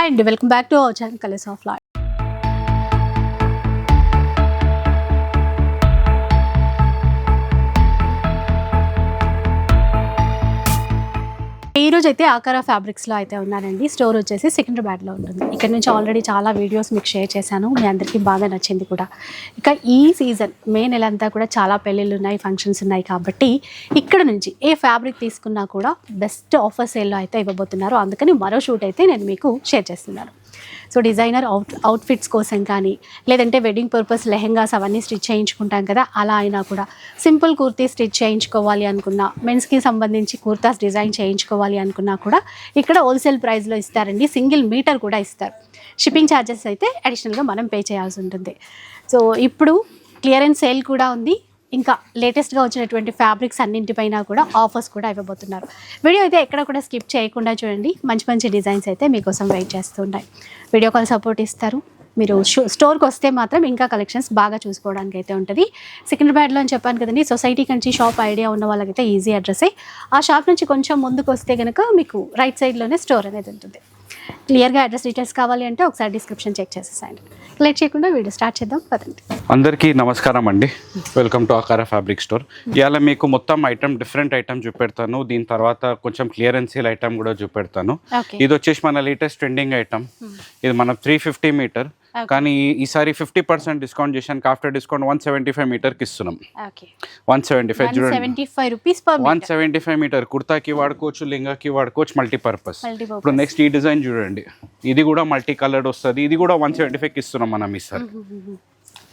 Hi అండి welcome back to our channel colours of life. ఈ రోజు అయితే ఆకార ఫ్యాబ్రిక్స్లో అయితే ఉన్నానండి స్టోర్ వచ్చేసి సికింద్రాబాద్లో ఉంటుంది. ఇక్కడ నుంచి ఆల్రెడీ చాలా వీడియోస్ మీకు షేర్ చేశాను. మీ అందరికీ బాగా నచ్చింది కూడా. ఇక ఈ సీజన్ మే నెల అంతా కూడా చాలా పెళ్ళిళ్ళు ఉన్నాయి ఫంక్షన్స్ ఉన్నాయి కాబట్టి ఇక్కడ నుంచి ఏ ఫ్యాబ్రిక్ తీసుకున్నా కూడా బెస్ట్ ఆఫర్ సేల్లో అయితే ఇవ్వబోతున్నారు. అందుకని మరో షూట్ అయితే నేను మీకు షేర్ చేస్తున్నాను. సో డిజైనర్ అవుట్ అవుట్ఫిట్స్ కోసం కానీ లేదంటే వెడ్డింగ్ పర్పస్ లెహెంగాస్ అవన్నీ స్టిచ్ చేయించుకుంటాం కదా అలా అయినా కూడా. సింపుల్ కుర్తీ స్టిచ్ చేయించుకోవాలి అనుకున్నా మెన్స్కి సంబంధించి కుర్తాస్ డిజైన్ చేయించుకోవాలి అనుకున్నా కూడా ఇక్కడ హోల్సేల్ ప్రైస్లో ఇస్తారండి సింగిల్ మీటర్ కూడా ఇస్తారు. షిప్పింగ్ ఛార్జెస్ అయితే అడిషనల్గా మనం పే చేయాల్సి ఉంటుంది. సో ఇప్పుడు క్లియరెన్స్ సేల్ కూడా ఉంది. ఇంకా లేటెస్ట్గా వచ్చినటువంటి ఫ్యాబ్రిక్స్ అన్నింటిపైన కూడా ఆఫర్స్ కూడా ఇవ్వబోతున్నారు. వీడియో అయితే ఎక్కడ కూడా స్కిప్ చేయకుండా చూడండి. మంచి మంచి డిజైన్స్ అయితే మీకోసం వెయిట్ చేస్తుంటాయి వీడియో కాల్ సపోర్ట్ ఇస్తారు. మీరు షో స్టోర్కి వస్తే మాత్రం ఇంకా కలెక్షన్స్ బాగా చూసుకోవడానికి అయితే ఉంటుంది. సికింద్రాబాద్లో అని చెప్పాను కదండి సొసైటీ నుంచి షాప్ ఐడియా ఉన్న వాళ్ళకైతే ఈజీ అడ్రస్ ఆ షాప్ నుంచి కొంచెం ముందుకు వస్తే కనుక మీకు రైట్ సైడ్లోనే స్టోర్ అనేది ఉంటుంది. క్లియర్గా అడ్రస్ డీటెయిల్స్ కావాలి అంటే ఒకసారి డిస్క్రిప్షన్ చెక్ చేసేసాయండి. లేట్ చేయకుండా వీడియో స్టార్ట్ చేద్దాం పదండి. అందరికీ నమస్కారం అండి. Welcome to Akara fabric store ఇవాళ మీకు మొత్తం ఐటమ్ డిఫరెంట్ ఐటమ్ చూపెడతాను. దీని తర్వాత కొంచెం క్లియరెన్స్ సేల్ ఐటమ్ కూడా చూపెడతాను. ఇది వచ్చేసి మన లేటెస్ట్ ట్రెండింగ్ ఐటమ్ ఇది మన త్రీ ఫిఫ్టీ మీటర్ కానీ ఈసారి ఫిఫ్టీ పర్సెంట్ డిస్కౌంట్ చేశాను. After discount one seventy five మీటర్కి ఇస్తున్నాం. వన్ సెవెంటీ ఫైవ్ చూడండి వన్ సెవెంటీ ఫైవ్ మీటర్. కుర్తాకి వాడుకోవచ్చు లింగాకి వాడుకోవచ్చు మల్టీపర్పస్. ఇప్పుడు నెక్స్ట్ ఈ డిజైన్ చూడండి ఇది కూడా మల్టీ కలర్డ్ వస్తుంది. ఇది కూడా వన్ సెవెంటీ ఫైవ్కి ఇస్తున్నాం మనం ఈసారి.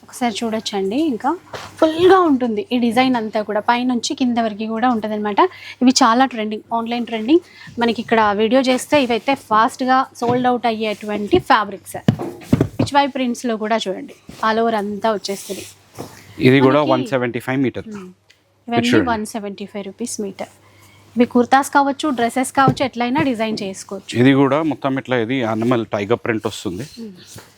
ఒకసారి చూడొచ్చండి. ఇంకా ఫుల్గా ఉంటుంది ఈ డిజైన్ అంతా కూడా. పైనుంచి కింద వరకు కూడా ఉంటుంది అనమాట ఇవి చాలా ట్రెండింగ్ ఆన్లైన్ ట్రెండింగ్. మనకి ఇక్కడ వీడియో చేస్తే ఇవైతే ఫాస్ట్గా సోల్డ్ అవుట్ అయ్యేటువంటి ఫ్యాబ్రిక్స్ పిచ్వై ప్రింట్స్లో కూడా చూడండి. ఆల్ ఓవర్ అంతా వచ్చేస్తుంది. ఇది కూడా వన్ సెవెంటీ ఫైవ్ మీటర్ ఇవన్నీ. One seventy five rupees metre ఇవి కుర్తాస్ కావచ్చు డ్రెస్సెస్ కావచ్చు ఎట్లయినా డిజైన్ చేసుకోవచ్చు. ఇది కూడా మొత్తం ఇట్లా ఇది అనిమల్ టైగర్ ప్రింట్ వస్తుంది.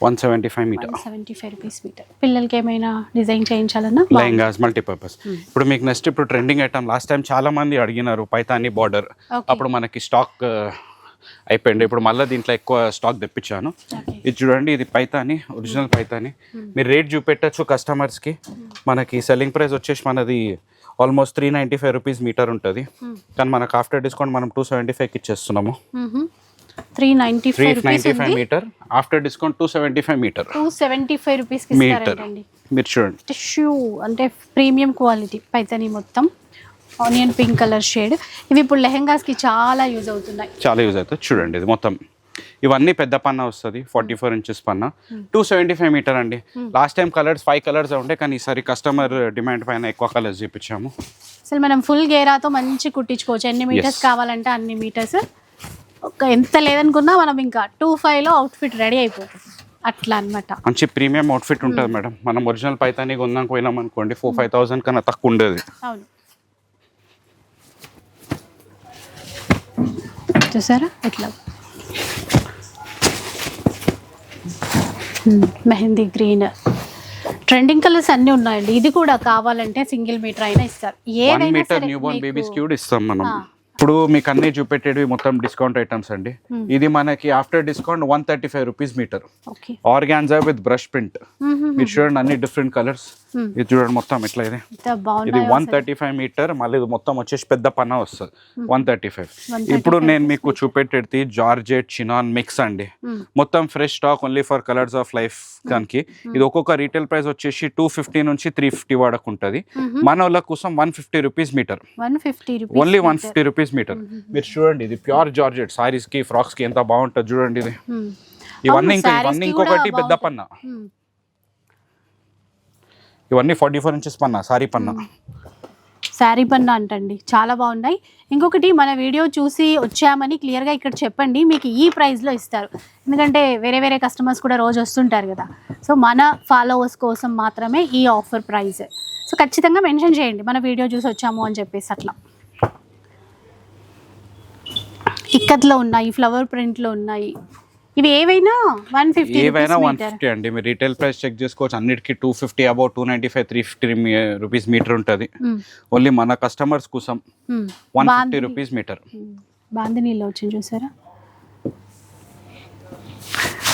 One seventy five metre seventy five rupees metre పిల్లలకి ఏమైనా డిజైన్ చేయించాలన్నా లెహంగాస్ మల్టీపర్పస్ ఇప్పుడు మీకు నెక్స్ట్ ఇప్పుడు ట్రెండింగ్ ఐటమ్ లాస్ట్ టైం చాలా మంది అడిగినారు పైతాని బార్డర్. అప్పుడు మనకి స్టాక్ అయిపోయింది. ఇప్పుడు మళ్ళీ దీంట్లో ఎక్కువ స్టాక్ తెప్పించాను. ఇది చూడండి ఇది పైతాని ఒరిజినల్ పైతాని మీరు రేట్ చూపెట్టచ్చు కస్టమర్స్కి మనకి సెల్లింగ్ ప్రైస్ వచ్చేసి మనది almost three ninety five rupees metre ఉంటుంది. కానీ మనకు ఆఫ్టర్ డిస్కౌంట్ మనం టూ సెవెంటీ ఫైవ్కి ఇచ్చేస్తున్నాము. Three ninety three five rupees ninety five metre. After discount two seventy five metre. Two seventy five రూపీస్కి మీటర్. మీరు చూడండి. టిష్యూ అంటే ప్రీమియం క్వాలిటీ పైతని మొత్తం. ఆనియన్ పింక్ కలర్ షేడ్ ఇవి ఇప్పుడు లెహెంగాస్కి చాలా యూజ్ అవుతున్నాయి. చాలా యూజ్ అవుతుంది చూడండి ఇది మొత్తం. ఇవన్నీ పెద్ద పన్న వస్తుంది ఫార్టీ ఫోర్ ఇంచెస్ పన్న. టూ సెవెంటీ ఫైవ్ మీటర్ అండి. Last time colours five colours ఉండే కానీ ఈసారి కస్టమర్ డిమాండ్ పైన ఎక్కువ కలర్స్ చూపించాము. అసలు మనం ఫుల్ గేరాతో మంచి కుట్టించుకోవచ్చు. ఎన్ని మీటర్స్ కావాలంటే అన్ని మీటర్స్ ఒక ఎంత లేదనుకున్నా మనం ఇంకా టూ ఫైవ్లో అవుట్ఫిట్ రెడీ అయిపోతుంది. అట్లా అన్నమాట. మంచి ప్రీమియం అవుట్ఫిట్ ఉంటుంది మేడం. మనం ఒరిజినల్ పైతాని కొందాం పోయినాం అనుకోండి ఫోర్ ఫైవ్ థౌసండ్ కన్నా తక్కువ ఉండేది. అవును. చూసారా? ఇట్లా. మెహందీ గ్రీన్. ట్రెండింగ్ కలర్స్ అన్నీ ఉన్నాయండి. ఇది కూడా కావాలంటే సింగిల్ మీటర్ అయినా ఇస్తారు. ఏదైనా మీటర్ న్యూ బోర్న్ బేబీస్ కూడా ఇస్తాం మనం. ఇప్పుడు మీకు అన్ని చూపెట్టేవి మొత్తం డిస్కౌంట్ ఐటమ్స్ అండి. Hmm. ఇది మనకి after discount one thirty five rupees metre organza with brush print మీరు చూడండి అన్ని డిఫరెంట్ కలర్స్ Hmm. ఇది చూడండి మొత్తం ఇట్లా ఇది. ఇది వన్ థర్టీ ఫైవ్ మీటర్ మళ్ళీ ఇది మొత్తం వచ్చేసి పెద్ద పన్న వస్తుంది. వన్ థర్టీ ఫైవ్ 135 ఇప్పుడు నేను మీకు చూపెట్టేది జార్జెట్ చినాన్ మిక్స్ అండి. మొత్తం fresh stock only for Colours of Life దానికి ఇది ఒక్కొక్క రీటైల్ ప్రైస్ వచ్చేసి టూ ఫిఫ్టీ నుంచి త్రీ ఫిఫ్టీ వరకు ఉంటుంది. మన వాళ్ళ కోసం one fifty rupees metre only one fifty rupees metre మీరు చూడండి ఇది ప్యూర్ జార్జెట్ సారీస్కి ఫ్రాక్స్కి ఎంత బాగుంటుంది చూడండి ఇది. ఇవన్నీ ఇంకా ఇవన్నీ ఇంకొకటి పెద్ద పన్న. ఇవన్నీ ఫార్టీ ఫోర్ ఇంచెస్ పన్న సారీ పన్న. శారీ పన్ను అంటండి. చాలా బాగున్నాయి. ఇంకొకటి మన వీడియో చూసి వచ్చామని క్లియర్గా ఇక్కడ చెప్పండి. మీకు ఈ ప్రైస్లో ఇస్తారు. ఎందుకంటే వేరే వేరే కస్టమర్స్ కూడా రోజు వస్తుంటారు కదా. సో మన ఫాలోవర్స్ కోసం మాత్రమే ఈ ఆఫర్ ప్రైస్ సో ఖచ్చితంగా మెన్షన్ చేయండి. మన వీడియో చూసి వచ్చాము అని చెప్పేసి అట్లా. ఇక్కత్లో ఉన్నాయి ఫ్లవర్ ప్రింట్లో ఉన్నాయి. ఇవి ఏవైనా? వన్ ఫిఫ్టీ ఏవైనా వన్ ఫిఫ్టీ అండి. మీరు రీటైల్ ప్రైస్ చెక్ చేసుకోవచ్చు. అన్నిటికీ two fifty about two ninety five three fifty rupees metre ఉంటుంది. ఓన్లీ మన కస్టమర్స్ కోసం వన్ ఫిఫ్టీ రూపీస్ మీటర్ బాందినీలో వచ్చింది చూసారా?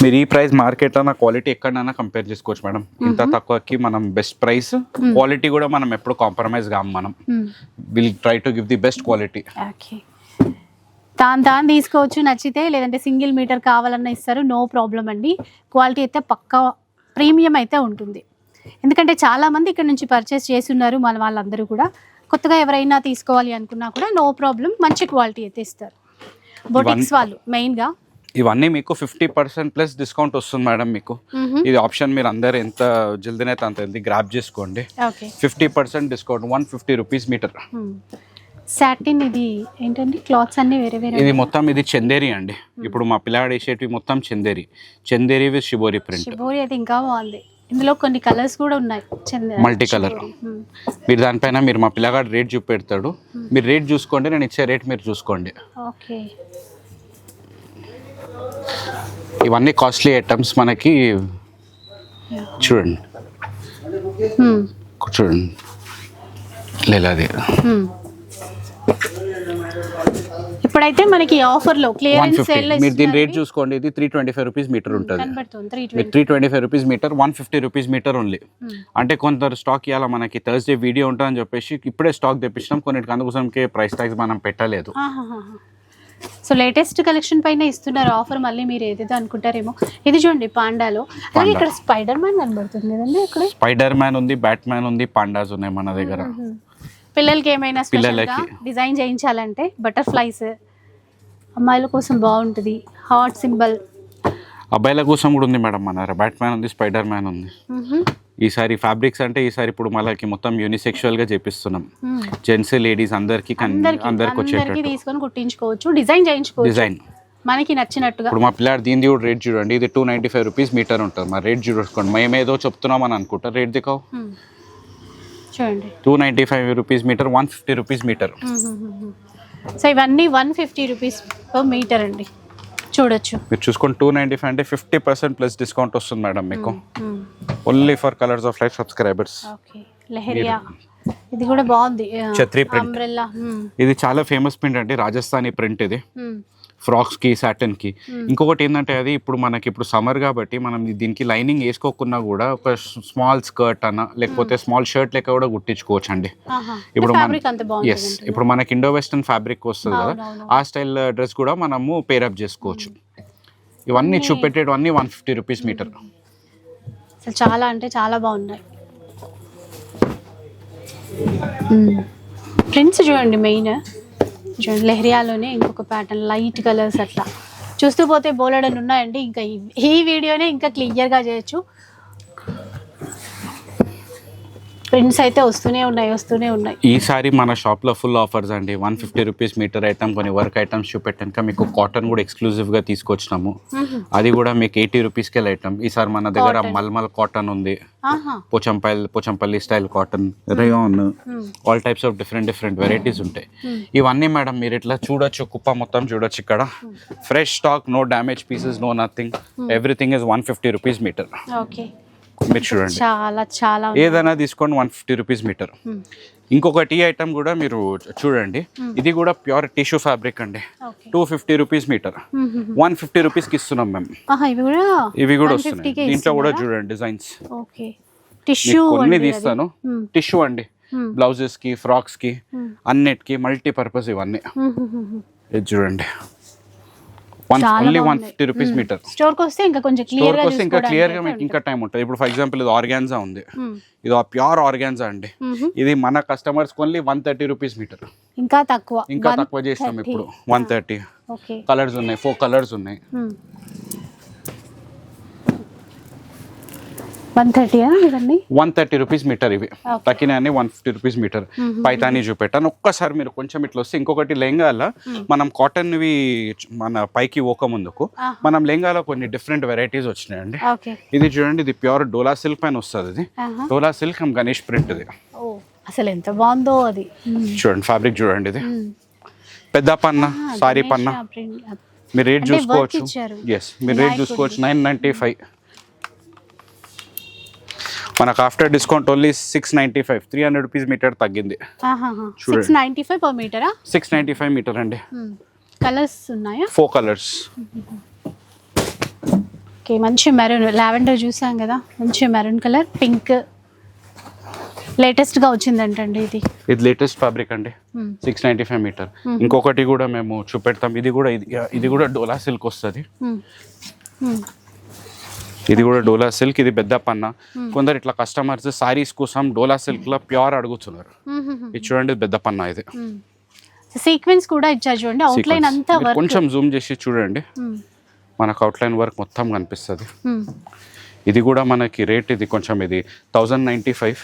మీరు ఈ ప్రైస్ మార్కెట్ అన్న క్వాలిటీ ఎక్కడైనా కంపేర్ చేసుకోవచ్చు మేడం. ఇంత తక్కువకి మనం బెస్ట్ ప్రైస్ క్వాలిటీ కూడా మనం ఎప్పుడు కాంప్రమైజ్ కాము మనం. Will try to give the best quality okay తాను తాను తీసుకోవచ్చు నచ్చితే లేదంటే సింగిల్ మీటర్ కావాలన్నా ఇస్తారు నో ప్రాబ్లం అండి. క్వాలిటీ అయితే పక్కా ప్రీమియం అయితే ఉంటుంది. ఎందుకంటే చాలామంది ఇక్కడ నుంచి పర్చేస్ చేస్తున్నారు మన వాళ్ళందరూ కూడా. కొత్తగా ఎవరైనా తీసుకోవాలి అనుకున్నా కూడా నో ప్రాబ్లం మంచి క్వాలిటీ అయితే ఇస్తారు. బొటిక్స్ వాళ్ళు మెయిన్గా. ఇవన్నీ మీకు ఫిఫ్టీ పర్సెంట్ ప్లస్ డిస్కౌంట్ వస్తుంది మేడం మీకు. ఇది ఆప్షన్ మీరు అందరు ఎంత జల్దీనైతే అంత జల్దీ గ్రాప్ చేసుకోండి. Fifty percent discount one fifty rupees metre. Satin ఇది ఏంటండి? క్లాత్స్ అన్ని వేరే వేరే ఇది మొత్తం ఇది చందేరి అండి. ఇప్పుడు మా పిల్లాడు వేసేటివి మొత్తం Chanderi. Chanderi with shibori print shibori అయితే ఇంకా బాగుంది. ఇందులో కొన్ని కలర్స్ కూడా ఉన్నాయి. Multi colour. మ్మ్. మీరు దానిపైన మీరు మా పిల్లగాడు రేట్ చూపెడతాడు. మీరు రేట్ చూసుకోండి నేను ఇచ్చే రేట్ మీరు చూసుకోండి. ఓకే ఇవన్నీ కాస్ట్లీ ఐటమ్స్ మనకి చూడండి. చూడండి. లేదు అది. ఇప్పుడైతే మనకి ఆఫర్లో వన్ క్లియరెన్స్ సేల్ మీరు దీని రేట్ చూసుకోండి. ఇది three twenty five rupees metre ఉంటుంది. కనబడుతుంది. Three twenty five rupees metre one fifty rupees metre only అంటే కొందరు స్టాక్ ఇవ్వాలి మనకి? థర్స్డే వీడియో ఉంటుందని చెప్పేసి ఇప్పుడే స్టాక్ తెప్పించినాం. కొన్నిటికి అందుకోసంకి ప్రైస్ ట్యాక్స్ మనం పెట్టలేదు. సో లేటెస్ట్ కలెక్షన్ పైన ఇస్తున్నారు ఆఫర్ మళ్ళీ మీరు ఏదేదో అనుకుంటారేమో. ఇది చూడండి పాండాలో. అలాగే ఇక్కడ స్పైడర్ మ్యాన్ కనబడుతుంది కదండి ఇక్కడ స్పైడర్ మ్యాన్ ఉంది బ్యాట్ మ్యాన్ ఉంది పాండాస్ ఉన్నాయి మన దగ్గర. పిల్లలకి ఏమైనా స్పెషల్గా. డిజైన్ చేయించాలంటే బటర్ఫ్లైస్ అమ్మాయిల కోసం బాగుంటుంది. హార్ట్ సింబల్ అబ్బాయిల కోసం కూడా ఉంది మేడం మన బ్యాట్ మ్యాన్ ఉంది స్పైడర్ మ్యాన్ ఉంది ఈసారి ఫ్యాబ్రిక్స్ అంటే ఈసారి ఇప్పుడు మనకి మొత్తం యూనిసెక్షువల్గా చేపిస్తున్నాం. జెంట్స్ లేడీస్ అందరికి అందరికి వచ్చేటట్టు. తీసుకొని కుట్టించుకోవచ్చు డిజైన్ చేయించుకోవచ్చు. డిజైన్ మనకి నచ్చినట్టుగా. ఇప్పుడు మా పిల్లాడి దీనిది కూడా రేట్ చూడండి. ఇది two ninety five rupees metre ఉంటుంది. మరి రేట్ చూసుకోండి మేమేదో చెప్తున్నాం అని అనుకుంటా రేట్ దికావు. చూడండి. Two ninety five rupees metre one fifty rupees metre. So ఇవన్నీ one fifty rupees per metre అండి. చూడొచ్చు. మీరు చూసుకోండి టూ నైంటీ ఫైవ్ అంటే ఫిఫ్టీ పర్సెంట్ ప్లస్ డిస్కౌంట్ వస్తుంది మేడం మీకు. Only for Colours of Life subscribers okay. Leheriya. ఇది కూడా బాగుంది. ఛత్రీ. అంబ్రెల్లా ఇది చాలా ఫేమస్ ప్రింట్ అండి రాజస్థానీ ప్రింట్ ఇది. ఫ్రాక్స్కి సాటన్కి. ఇంకొకటి ఏంటంటే అది ఇప్పుడు మనకి ఇప్పుడు సమ్మర్ కాబట్టి మనం దీనికి లైనింగ్ వేసుకోకున్నా కూడా ఒక స్మాల్ స్కర్ట్ అన్న లేకపోతే స్మాల్ షర్ట్ లెక్క కూడా కుట్టించుకోవచ్చు అండి ఇప్పుడు ఎస్ ఇప్పుడు మనకి ఇండో వెస్టర్న్ ఫ్యాబ్రిక్ వస్తుంది కదా. ఆ స్టైల్ డ్రెస్ కూడా మనము పేరప్ చేసుకోవచ్చు. ఇవన్నీ చూపెట్టేటివన్నీ వన్ ఫిఫ్టీ రూపీస్ మీటర్ చాలా అంటే చాలా బాగున్నాయి. Hmm. ప్రింట్స్ చూడండి మెయిన్ చూడండి లెహరియాలోనే ఇంకొక ప్యాటర్న్ లైట్ కలర్స్ అట్లా. చూస్తూ పోతే బోలెడని ఉన్నాయండి ఇంకా ఈ- ఈ వీడియోనే ఇంకా క్లియర్గా చేయొచ్చు. ప్రింట్స్ అయితే వస్తూనే ఉన్నాయి వస్తూనే ఉన్నాయి. ఈసారి మన షాప్లో ఫుల్ ఆఫర్స్ అండి. One fifty rupees metre item కొన్ని వర్క్ ఐటమ్స్ చూపెట్టాక మీకు కాటన్ కూడా ఎక్స్క్లూజివ్గా తీసుకొచ్చినాము. అది కూడా మీకు ఎయిటీ రూపీస్కే ఐటమ్. ఈసారి మన దగ్గర. మల్మల్ కాటన్ ఉంది. Pochampally Pochampally style cotton rayon all types of different different varieties ఉంటాయి. ఇవన్నీ మేడం మీరు ఇట్లా చూడొచ్చు కుప్ప మొత్తం చూడొచ్చు ఇక్కడ. Fresh stock no damage pieces no nothing everything is one fifty rupees metre okay మీరు చూడండి. చాలా చాలా. ఏదైనా తీసుకోండి వన్ ఫిఫ్టీ రూపీస్ మీటర్. ఇంకొక టీ ఐటమ్ కూడా మీరు చూడండి. ఇది కూడా ప్యూర్ టిష్యూ ఫ్యాబ్రిక్ అండి. Two fifty rupees metre. One fifty రూపీస్కి ఇస్తున్నాం మేము. ఇవి కూడా ఇవి కూడా 150 వస్తున్నాయి. కే దీంట్లో కూడా? చూడండి డిజైన్స్. కొన్ని తీస్తాను. టిష్యూ అండి. బ్లౌజెస్కి ఫ్రాక్స్కి అన్నిటికి మల్టీపర్పస్ ఇవన్నీ. ఇది చూడండి. One only one. Fifty rupees metre store వస్తే ఇంకా కొంచెం క్లియర్ వస్తే ఇంకా క్లియర్గా మీకు ఇంకా టైం ఉంటుంది. ఇప్పుడు ఫర్ ఎగ్జాంపుల్ ఇది ఆర్గాన్జా ఉంది. ఇది ప్యూర్ ఆర్గాన్జా అండి. ఇది మన customers only one thirty rupees metre ఇంకా తక్కువ. ఇంకా 130. తక్కువ చేస్తాం ఇప్పుడు. వన్ థర్టీ కలర్స్ ఉన్నాయి. ఫోర్ కలర్స్ ఉన్నాయి. వన్ థర్టీ ఇవన్నీ? వన్ థర్టీ రూపీస్ మీటర్ ఇవి. తక్కిన one fifty rupees metre. Paithani చూపెట్టాను. ఒక్కసారి మీరు కొంచెం ఇట్లా వస్తే ఇంకొకటి లెహంగాల మనం కాటన్వి మన పైకి పోక ముందుకు. మనం లెహంగాలో కొన్ని డిఫరెంట్ వెరైటీస్ వచ్చినాయండి. ఓకే. ఇది చూడండి ఇది ప్యూర్ డోలా సిల్క్ పైన వస్తుంది ఇది. డోలా సిల్క్ గణేష్ ప్రింట్ ఇది. అసలు ఎంత బాగుందో అది. చూడండి ఫ్యాబ్రిక్ చూడండి ఇది. పెద్ద పన్న సారీ పన్న. మీరు రేట్ చూసుకోవచ్చు. ఎస్ మీరు రేట్ చూసుకోవచ్చు నైన్ నైంటీ ఫైవ్. మనకు after discount only six ninety five three hundred rupees metre తగ్గింది. సిక్స్ నైంటీ ఫైవ్ పర్ మీటరా సిక్స్ నైంటీ ఫైవ్ మీటర్ అండి. కలర్స్ ఉన్నాయా? ఫోర్ కలర్స్ ఓకే మంచి మెరూన్ లావెండర్ చూసాం కదా. మంచి మెరూన్ కలర్ పింక్ లేటెస్ట్గా వచ్చిందంటండి ఇది. ఇది లేటెస్ట్ ఫ్యాబ్రిక్ అండి. Hmm. Six ninety five metre ఇంకొకటి కూడా మేము చూపెడతాం. ఇది కూడా ఇది ఇది కూడా డోలా సిల్క్ వస్తుంది. Hmm. Hmm. ఇది కూడా డోలా సిల్క్ ఇది పెద్ద పన్న. కొందరు ఇట్లా కస్టమర్స్ సారీస్ కోసం డోలా సిల్క్లో ప్యూర్ అడుగుతున్నారు. ఇది చూడండి పెద్ద పన్న ఇది. సీక్వెన్స్ కూడా ఇచ్చారు చూడండి అవుట్లైన్. అంతా కొంచెం జూమ్ చేసి చూడండి. మనకు అవుట్లైన్ వర్క్ మొత్తం కనిపిస్తుంది. ఇది కూడా మనకి రేట్ ఇది కొంచెం ఇది థౌజండ్ నైంటీ ఫైవ్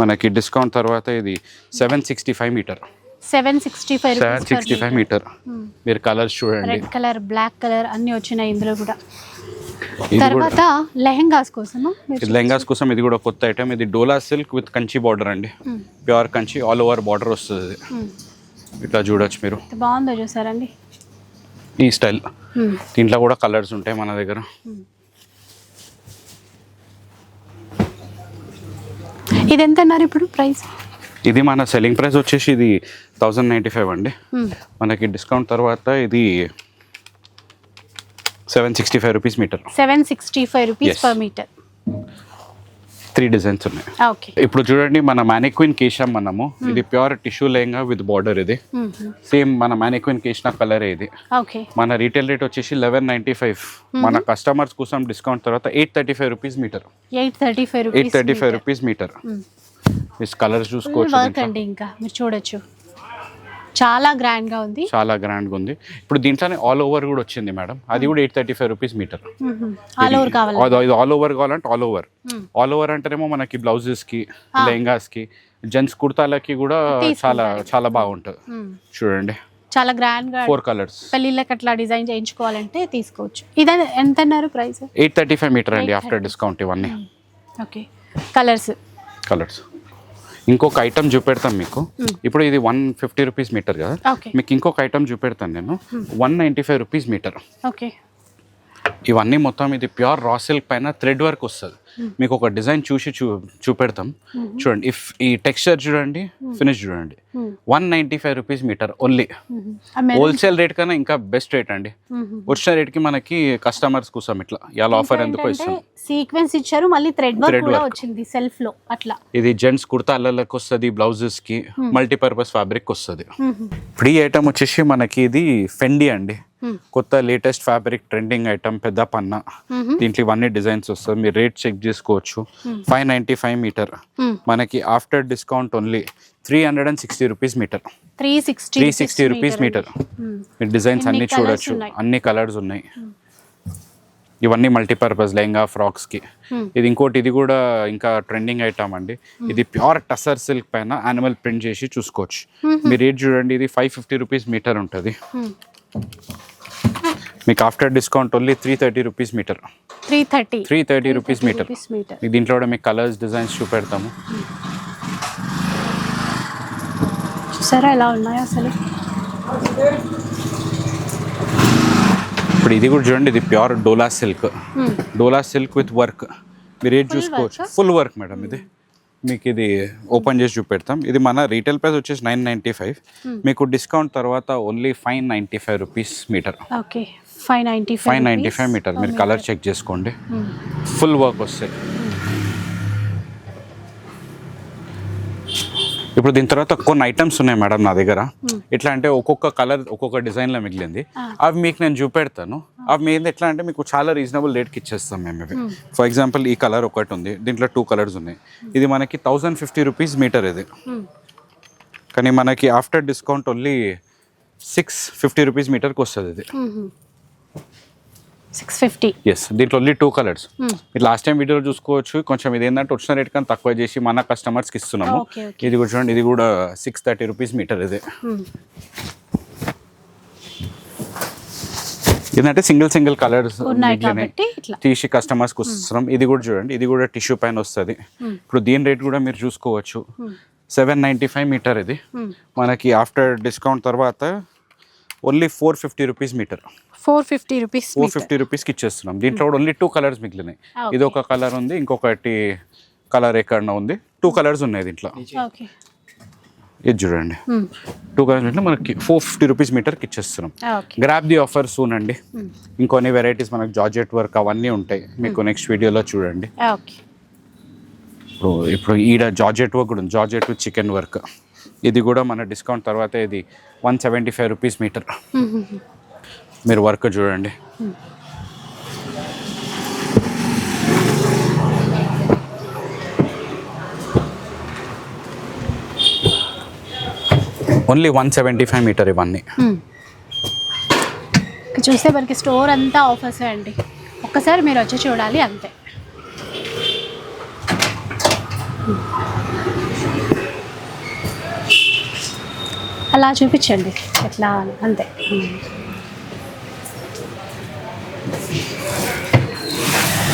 మనకి డిస్కౌంట్ తర్వాత ఇది seven sixty five metre seven sixty five seven sixty five metre మీరు కలర్స్ చూడండి. రెడ్ కలర్ బ్లాక్ కలర్ అన్ని వచ్చినాయి ఇందులో కూడా ఇది కూడా. తర్వాత లెహెంగాస్ ఇది లెహంగాస్ కోసం ఇది కూడా కొత్త ఐటమ్ ఇది Dola silk with Kanchi border అండి. Pure Kanchi all over border వస్తుంది. ఇట్లా చూడొచ్చు మీరు. బాగుందో చూసారండి. ఈ స్టైల్ దీంట్లో కూడా కలర్స్ ఉంటాయి మన దగ్గర. ఇది ఎంత అన్నారు ఇప్పుడు ప్రైస్ ఇది మన సెల్లింగ్ ప్రైస్ వచ్చేసి ఇది థౌజండ్ నైంటీ ఫైవ్ అండి మనకి డిస్కౌంట్ తర్వాత ఇది seven sixty five rupees metre. Seven sixty five rupees. Per metre. Three designs ఉన్నాయి. ఓకే ఇప్పుడు చూడండి మన మ్యానిక్విన్ కేసాం మనము. ఇది pure tissue lehenga with border ఇది. సేమ్ మన మ్యానిక్విన్ కేసిన కలర్ ఇది. ఓకే మన రీటైల్ రేట్ వచ్చేసి లెవెన్ నైంటీ ఫైవ్. మన కస్టమర్స్ కోసం డిస్కౌంట్ తర్వాత eight thirty five rupees metre. Eight thirty five eight thirty five rupees metre. మీ కలర్స్ చూసుకోవచ్చు ఇంకా. మీరు చూడొచ్చు. చాలా గ్రాండ్గా ఉంది. చాలా గ్రాండ్గా ఉంది. ఇప్పుడు దీంట్లోనే ఆల్ ఓవర్ కూడా వచ్చింది మేడం అది కూడా eight thirty five rupees metre all over కావాలి? ఇది ఆల్ ఓవర్ కావాలంటే ఆల్ ఓవర్ ఆల్ ఓవర్ అంటేనేమో మనకి బ్లౌజెస్కి లెహంగాస్కి జెంట్స్ కుర్తాలకి కూడా చాలా చాలా బాగుంటుంది. చూడండి. చాలా గ్రాండ్గా ఫోర్ కలర్స్ పెళ్ళిళ్ళకి అట్లా డిజైన్ చేయించుకోవాలంటే తీసుకోవచ్చు. ఇది ఎంత అన్నారు price eight thirty five metre అండి ఆఫ్టర్ డిస్కౌంట్ ఇవన్నీ. ఓకే కలర్స్ కలర్స్ ఇంకొక ఐటమ్ చూపెడతాం మీకు. ఇప్పుడు ఇది వన్ ఫిఫ్టీ రూపీస్ మీటర్ కదా. మీకు ఇంకొక ఐటమ్ చూపెడతాను నేను. One ninety five rupees metre okay ఇవన్నీ మొత్తం ఇది ప్యూర్ రా సిల్క్ పైన థ్రెడ్ వర్క్ వస్తుంది. మీకు ఒక డిజైన్ చూసి చూ చూపెడతాం. చూడండి ఇఫ్ ఈ టెక్స్చర్ చూడండి ఫినిష్ చూడండి. One ninety five rupees metre only wholesale rate కన్నా ఇంకా బెస్ట్ రేట్ అండి. వచ్చిన రేట్కి మనకి కస్టమర్స్ కోసం ఇట్లా. ఇవాళ ఆఫర్ ఎందుకో ఇస్తాం. సీక్వెన్స్ ఇచ్చారు మళ్ళీ థ్రెడ్ వర్క్ కూడా. వచ్చింది సెల్ఫ్లో అట్లా. ఇది జెంట్స్ కుర్తాలకి వస్తుంది బ్లౌజెస్కి మల్టీపర్పస్ ఫ్యాబ్రిక్ వస్తుంది. ఇప్పుడు ఈ ఐటమ్ వచ్చేసి మనకి ఇది ఫెండి అండి. కొత్త లేటెస్ట్ ఫ్యాబ్రిక్ ట్రెండింగ్ ఐటమ్ పెద్ద పన్న. దీంట్లో ఇవన్నీ డిజైన్స్ వస్తుంది మీరు రేట్ చెక్ చేసుకోవచ్చు. ఫైవ్ నైంటీ ఫైవ్ మీటర్ మనకి after discount only three hundred and sixty rupees metre three sixty three sixty rupees metre మీరు డిజైన్స్ అన్ని చూడొచ్చు? అన్ని కలర్స్ ఉన్నాయి. ఇవన్నీ మల్టీపర్పస్ లెహంగా ఫ్రాక్స్కి. ఇది ఇంకోటి ఇది కూడా ఇంకా ట్రెండింగ్ ఐటమ్ అండి. ఇది ప్యూర్ టసర్ సిల్క్ పైన యానిమల్ ప్రింట్ చేసి చూసుకోవచ్చు. మీరు రేట్ చూడండి ఇది ఫైవ్ ఫిఫ్టీ రూపీస్ మీటర్ ఉంటుంది. మీకు after discount only three thirty rupees metre. Three thirty. Three thirty rupees metre. మీకు దీంట్లో కూడా మీకు కలర్స్ డిజైన్స్ చూపెడతాము. చూసారా ఎలా ఉన్నాయి అసలు? ఇప్పుడు ఇది కూడా చూడండి ఇది pure dola silk. Dola silk with work. మీరు రేట్ చూసుకోవచ్చు? ఫుల్ వర్క్ మేడం ఇది. మీకు ఇది ఓపెన్ చేసి చూపెడతాం. ఇది మన రీటైల్ ప్రైస్ వచ్చేసి నైన్ నైంటీ ఫైవ్. మీకు డిస్కౌంట్ తర్వాత only five ninety five rupees metre. Okay. Five ninety five ninety five metre. మీరు కలర్ చెక్ చేసుకోండి. ఫుల్ వర్క్ వస్తాయి. ఇప్పుడు దీని తర్వాత కొన్ని ఐటమ్స్ ఉన్నాయి మేడం నా దగ్గర. ఎట్లా అంటే ఒక్కొక్క కలర్ ఒక్కొక్క డిజైన్లో మిగిలింది. అవి మీకు నేను చూపెడతాను. అవి మీద ఎట్లా అంటే మీకు చాలా రీజనబుల్ రేట్కి ఇచ్చేస్తాం మేము ఇవి. ఫర్ ఎగ్జాంపుల్ ఈ కలర్ ఒకటి ఉంది. దీంట్లో టూ కలర్స్ ఉన్నాయి. ఇది మనకి థౌజండ్ ఫిఫ్టీ రూపీస్ మీటర్ ఇది. కానీ మనకి after discount only six fifty rupees మీటర్కి వస్తుంది ఇది. సిక్స్ ఫిఫ్టీ ఎస్ దీంట్లో ఓన్లీ టూ కలర్స్ మీరు లాస్ట్ టైం వీడియోలో చూసుకోవచ్చు. కొంచెం ఇది ఏంటంటే వచ్చిన రేట్ కన్నా తక్కువ చేసి మన కస్టమర్స్కి ఇస్తున్నాము. Okay. ఇది కూడా చూడండి ఇది కూడా సిక్స్ థర్టీ రూపీస్ మీటర్ ఇది. ఏంటంటే సింగిల్ సింగిల్ కలర్స్ తీసి కస్టమర్స్కి వస్తున్నాం ఇది కూడా చూడండి ఇది కూడా టిష్యూ పైన వస్తుంది. ఇప్పుడు దీని రేట్ కూడా మీరు చూసుకోవచ్చు. సెవెన్ నైంటీ ఫైవ్ మీటర్ ఇది. మనకి ఆఫ్టర్ డిస్కౌంట్ తర్వాత only four fifty rupees metre. Four fifty rupees four fifty రూపీస్కి ఇచ్చేస్తున్నాం. దీంట్లో కూడా ఓన్లీ టూ కలర్స్ మిగిలినాయి. Ah, ఇది ఒక కలర్ ఉంది ఇంకొకటి కలర్ ఎక్కడ ఉంది. టూ కలర్స్ ఉన్నాయి దీంట్లో. ఇది చూడండి. టూ కలర్స్ మీటర్ మనకి ఫోర్ ఫిఫ్టీ రూపీస్ మీటర్కి ఇచ్చేస్తున్నాం. గ్రాప్ ది ఆఫర్ సూన్ అండి. ఇంకొన్ని వెరైటీస్ మనకు జార్జెట్ వర్క్ అవన్నీ ఉంటాయి. మీకు నెక్స్ట్ వీడియోలో చూడండి. ఓకే ఇప్పుడు ఇప్పుడు ఈడ జార్జెట్ వర్క్ కూడా ఉంది. Georgette chikan work. ఇది కూడా మన డిస్కౌంట్ తర్వాత ఇది one seventy five rupees metre. మీరు వర్క్ చూడండి. Only one seventy five metre ఇవన్నీ. Hmm. చూస్తే మనకి స్టోర్ అంతా ఆఫర్స్ అండి. ఒక్కసారి మీరు వచ్చి చూడాలి అంతే. అలా చూపించండి. ఎట్లా? అంతే.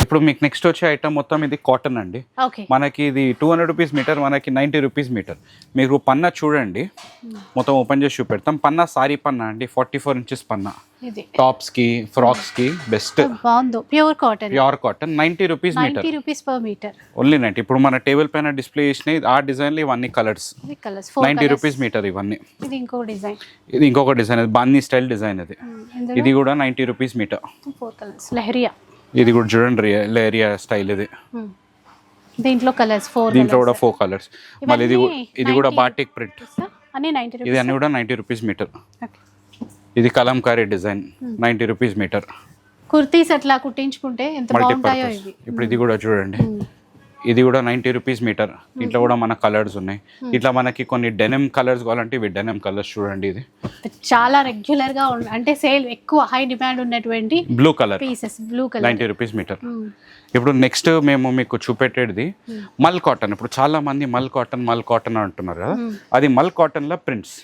ఇప్పుడు మీకు నెక్స్ట్ వచ్చే ఐటమ్ మొత్తం ఇది కాటన్ అండి. మనకి ఇది టూ హండ్రెడ్ రూపీస్ మీటర్ మనకి నైంటీ రూపీస్ మీటర్ మీరు పన్న చూడండి. మొత్తం ఓపెన్ చేసి చూపెడతాం. పన్న సారీ పన్న అండి. ఫార్టీ ఫోర్ ఇంచెస్ పన్న. ఇది. టాప్స్కి ఫ్రాక్స్కి బెస్ట్ బాగుందో. Pure cotton pure cotton ninety rupees metre rupees per metre only ninety ఇప్పుడు మన టేబుల్ పైన డిస్ప్లే చేసినాయి ఆ డిజైన్లు ఇవన్నీ కలర్స్ ఇది colours four ninety rupees metre ఇవన్నీ. ఇది ఇంకో డిజైన్ ఇది ఇంకొక డిజైన్ బాన్నీ స్టైల్ డిజైన్ ఇది ఇది కూడా ninety rupees metre four colours leheriya. ఇది కూడా చూడండి ఏరియా స్టైల్ ఇది. దీంట్లో కలర్స్ ఫోర్ దీంట్లో కూడా ఫోర్ కలర్స్ మళ్ళీ ఇది ఇది కూడా 90 బాటిక్ ప్రింట్ ఇది అన్ని కూడా నైంటీ రూపీస్ మీటర్ ఇది Kalamkari design ninety rupees metre kurtis అట్లా కుట్టించుకుంటే ఎంత బాగుంటాయో ఇప్పుడు ఇది కూడా చూడండి. ఇది కూడా నైంటీ రూపీస్ మీటర్. ఇట్లా కూడా మన కలర్స్ ఉన్నాయి. ఇట్లా మనకి కొన్ని డెనిమ్ కలర్స్ కావాలంటే ఇవి డెనిమ్ కలర్స్ చూడండి ఇది. చాలా రెగ్యులర్గా అంటే సేల్ ఎక్కువ హై డిమాండ్ ఉన్నటువంటి blue colour pieces blue colour ninety rupees metre. ఇప్పుడు నెక్స్ట్ మేము మీకు చూపెట్టేది మల్ కాటన్. ఇప్పుడు చాలా మంది మల్ కాటన్ మల్ కాటన్ అంటున్నారు కదా. అది మల్ కాటన్లో ప్రింట్స్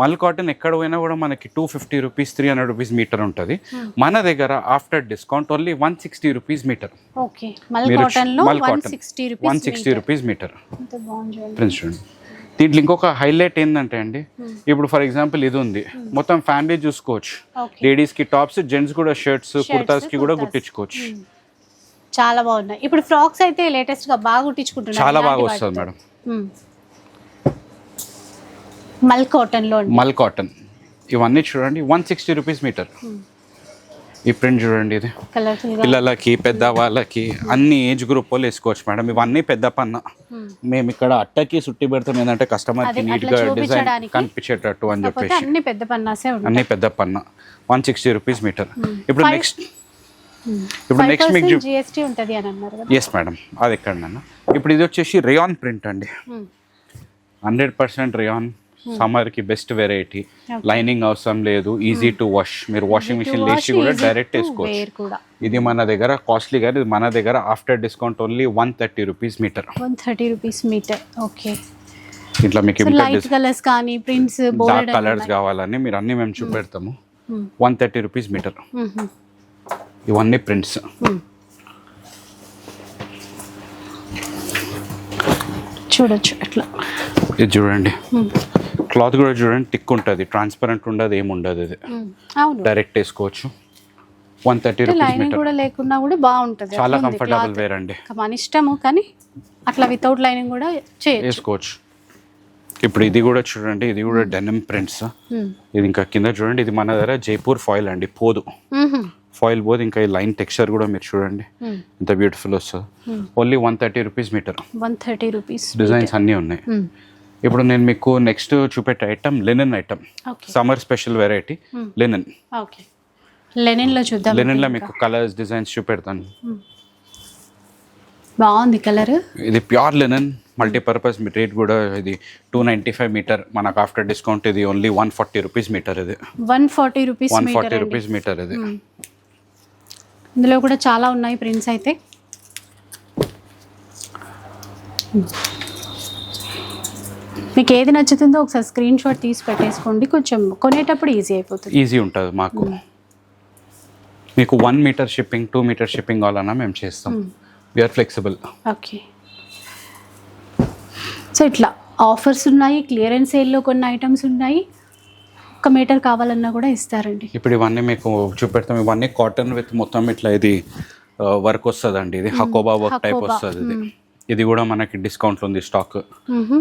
మల్ కాటన్ ఎక్కడ పోయినా కూడా మనకి two fifty rupees three hundred rupees metre ఉంటుంది. మన దగ్గర after discount only one sixty rupees metre mul cotton one sixty rupees metre. Prints చూడండి. దీంట్లో ఇంకొక హైలైట్ ఏంటంటే అండి ఇప్పుడు ఫర్ ఎగ్జాంపుల్ ఇది ఉంది. మొత్తం ఫ్యామిలీ చూసుకోవచ్చు. ఓకే లేడీస్కి టాప్స్ జెంట్స్ కూడా షర్ట్స్ కుర్తాస్కి కూడా కుట్టించుకోవచ్చు. చాలా బాగున్నాయి. ఇప్పుడు ఫ్రాక్స్ అయితే లేటెస్ట్గా బాగా కుట్టించుకుంటున్నారు. చాలా బాగా వస్తుంది. మేడం. మల్ కాటన్లో మల్ కాటన్. ఇవన్నీ చూడండి వన్ సిక్స్టీ రూపీస్ మీటర్. ఈ ప్రింట్ చూడండి ఇది. పిల్లలకి పెద్ద వాళ్ళకి అన్ని ఏజ్ గ్రూప్ వాళ్ళు వేసుకోవచ్చు మేడం. ఇవన్నీ పెద్ద పన్న. మేము ఇక్కడ అట్టకి సుట్టి పెడతాం ఏంటంటే కస్టమర్కి నీట్గా డిజైన్. కనిపించేటట్టు అని చెప్పేసి. అన్ని పెద్ద పన్నాసే అన్ని పెద్ద పన్న. One sixty rupees metre. ఇప్పుడు నెక్స్ట్ ఇప్పుడు నెక్స్ట్ మీకు జిఎస్టీ ఉంటుంది అని అన్నారు ఎస్ మేడం అది ఎక్కడ నాన్న ఇప్పుడు ఇది వచ్చేసి రేయాన్ ప్రింట్ అండి. మ్మ్. Hundred percent rayon. సమ్మర్కి బెస్ట్ వెరైటీ లైనింగ్ అవసరం లేదు. ఈజీ టు వాష్ మీరు వాషింగ్ మిషన్ వేసి కూడా డైరెక్ట్ వేసుకోవచ్చు. ఇది మన దగ్గర కాస్ట్లీ కానీ ఇది మన దగ్గర after discount only one thirty rupees metre one thirty rupees metre okay ఇట్లా మీకు లైట్ కలర్స్ కానీ ప్రింట్స్ డార్క్ కలర్స్ కావాలని మీరు అన్ని మేము చూపెడతాము. Hmm. One thirty rupees metre ఇవన్నీ ప్రింట్స్ చూడొచ్చు అట్లా. ఇది చూడండి. క్లాత్ కూడా చూడండి టిక్ ఉంటుంది ట్రాన్స్పరెంట్ ఉండదు ఏమి ఉండదు ఇది. డైరెక్ట్ వేసుకోవచ్చు. వన్ థర్టీ రూపీస్ మీటర్ కూడా లేకున్నా కూడా బాగుంటుంది. చాలా కంఫర్టబుల్. వేర్ అండి. మన ఇష్టము కానీ అట్లా వితౌట్ లైనింగ్ కూడా చేయొచ్చు. వేసుకోవచ్చు. ఇప్పుడు ఇది కూడా చూడండి ఇది కూడా డెనిమ్ ప్రింట్స్. ఇది ఇంకా కింద చూడండి ఇది మన దగ్గర జైపూర్ ఫాయిల్ అండి పోదు. ఫాయిల్ పోదు ఇంకా ఈ లైన్ టెక్స్చర్ కూడా మీరు చూడండి. మ్మ్. ఎంత బ్యూటిఫుల్ వస్తుంది. Only one thirty rupees metre one thirty rupees designs అన్నీ ఉన్నాయి. మ్మ్. ఇప్పుడు నేను మీకు next చూపెట్టే item linen item summer special variety linen okay లెనిన్లో చూద్దాం లెనిన్లో మీకు కలర్స్ డిజైన్స్ చూపెడతాను. బాగుంది కలర్? ఇది ప్యూర్ లెనిన్ మల్టీపర్పస్ రేట్ కూడా ఇది టూ నైంటీ ఫైవ్ మీటర్ మనకు ఆఫ్టర్ డిస్కౌంట్ ఇది only one forty rupees metre ఇది. One forty rupees one forty rupees metre ఇది. ఇందులో కూడా చాలా ఉన్నాయి ప్రింట్స్ అయితే. మీకు ఏది నచ్చుతుందో ఒకసారి స్క్రీన్ షాట్ తీసి పెట్టేసుకోండి. కొంచెం కొనేటప్పుడు ఈజీ అయిపోతుంది. ఈజీ ఉంటుంది మాకు. మీకు one metre shipping two metre shipping కావాలన్నా మేము చేస్తాం. వీఆర్ ఫ్లెక్సిబుల్ ఓకే సో ఇట్లా ఆఫర్స్ ఉన్నాయి క్లియరెన్స్ సేల్లో కొన్ని ఐటమ్స్ ఉన్నాయి. ఒక మీటర్ కావాలన్నా కూడా ఇస్తారండి. ఇప్పుడు ఇవన్నీ మీకు చూపెడతాం. ఇవన్నీ కాటన్ విత్ మొత్తం ఇట్లా ఇది వర్క్ వస్తుందండి. ఇది హకోబా వర్క్ టైప్ వస్తుంది ఇది. ఇది కూడా మనకి డిస్కౌంట్లో ఉంది స్టాక్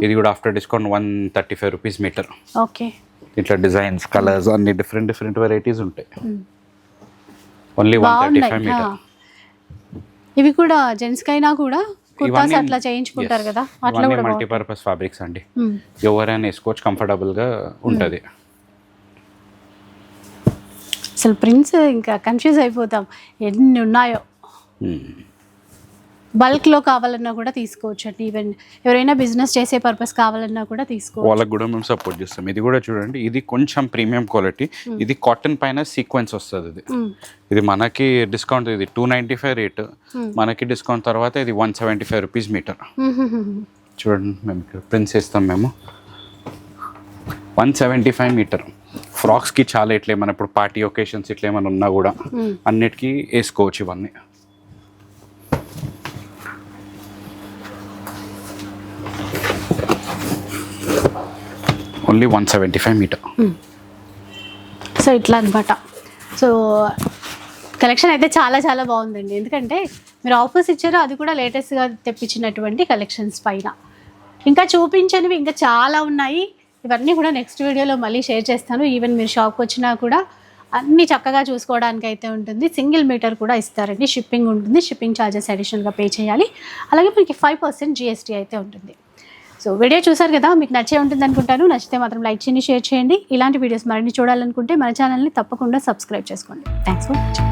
ఇది కూడా after discount one thirty five rupees metre okay. ఇట్లా డిజైన్స్ కలర్స్ అన్ని డిఫరెంట్ డిఫరెంట్ వెరైటీస్ ఉంటాయి. Only one thirty five metre. ఇవి కూడా జెంట్స్ కైనా కూడా కుర్తాస్ అట్లా చేయించుకుంటారు. కదా. అట్లా కూడా మల్టీపర్పస్ ఫ్యాబ్రిక్స్ అండి. ఎవరైనా వేసుకోవచ్చు కంఫర్టబుల్గా ఉంటుంది. అసలు ప్రింట్స్ ఇంకా కన్ఫ్యూజ్ అయిపోతాం. ఎన్ని ఉన్నాయో. బల్క్లో కావాలన్నా కూడా తీసుకోవచ్చు అండి ఈవెన్ ఎవరైనా బిజినెస్ చేసే పర్పస్ కావాలన్నా కూడా తీసుకోవచ్చు. వాళ్ళకి కూడా మేము సపోర్ట్ చేస్తాం. ఇది కూడా చూడండి ఇది కొంచెం ప్రీమియం క్వాలిటీ ఇది కాటన్ పైన సీక్వెన్స్ వస్తుంది ఇది. మ్మ్. ఇది మనకి డిస్కౌంట్ ఇది టూ నైంటీ ఫైవ్ రేట్ మనకి డిస్కౌంట్ తర్వాత ఇది one seventy five rupees metre. చూడండి మేము ఇక్కడ ప్రింట్స్ ఇస్తాం మేము. వన్ సెవెంటీ ఫైవ్ మీటర్ ఫ్రాక్స్కి చాలా ఇట్లా ఏమైనా ఇప్పుడు పార్టీ ఒకేషన్స్ ఇట్లా ఏమైనా ఉన్నా కూడా అన్నిటికీ వేసుకోవచ్చు ఇవన్నీ. Only one seventy five metre so ఇట్లా అనమాట సో కలెక్షన్ అయితే చాలా చాలా బాగుందండి. ఎందుకంటే మీరు ఆఫర్స్ ఇచ్చారో అది కూడా లేటెస్ట్గా తెప్పించినటువంటి కలెక్షన్స్ పైన. ఇంకా చూపించనివి ఇంకా చాలా ఉన్నాయి. ఇవన్నీ కూడా నెక్స్ట్ వీడియోలో మళ్ళీ షేర్ చేస్తాను. ఈవెన్ మీరు షాప్కి వచ్చినా కూడా అన్నీ చక్కగా చూసుకోవడానికి అయితే ఉంటుంది. సింగిల్ మీటర్ కూడా ఇస్తారండి. షిప్పింగ్ ఉంటుంది. షిప్పింగ్ ఛార్జెస్ అడిషనల్గా పే చేయాలి. అలాగే మనకి ఫైవ్ పర్సెంట్ జిఎస్టీ అయితే ఉంటుంది. సో వీడియో చూసారు కదా మీకు నచ్చే ఉంటుంది అనుకుంటాను. నచ్చితే మాత్రం లైక్ చేయండి షేర్ చేయండి. ఇలాంటి వీడియోస్ మరిన్ని చూడాలనుకుంటే మన ఛానల్ని తప్పకుండా సబ్స్క్రైబ్ చేసుకోండి. Thanks for watching